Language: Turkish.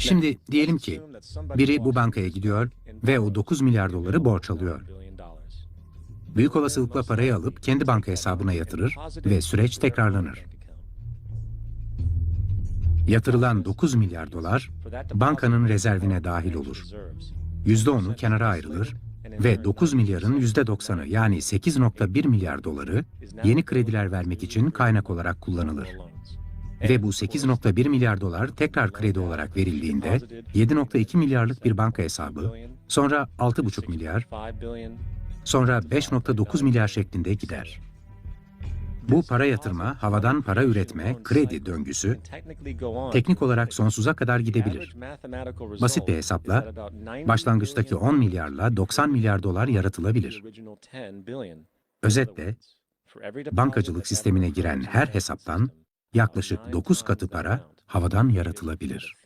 Şimdi diyelim ki biri bu bankaya gidiyor ve o 9 milyar doları borç alıyor. Büyük olasılıkla parayı alıp kendi banka hesabına yatırır ve süreç tekrarlanır. Yatırılan 9 milyar dolar bankanın rezervine dahil olur. %10'u kenara ayrılır ve 9 milyarın %90'ı yani 8.1 milyar doları yeni krediler vermek için kaynak olarak kullanılır. Ve bu 8.1 milyar dolar tekrar kredi olarak verildiğinde 7.2 milyarlık bir banka hesabı, sonra 6.5 milyar, sonra 5.9 milyar şeklinde gider. Bu para yatırma, havadan para üretme, kredi döngüsü teknik olarak sonsuza kadar gidebilir. Basit bir hesapla başlangıçtaki 10 milyarla 90 milyar dolar yaratılabilir. Özetle bankacılık sistemine giren her hesaptan yaklaşık 9 katı para havadan yaratılabilir.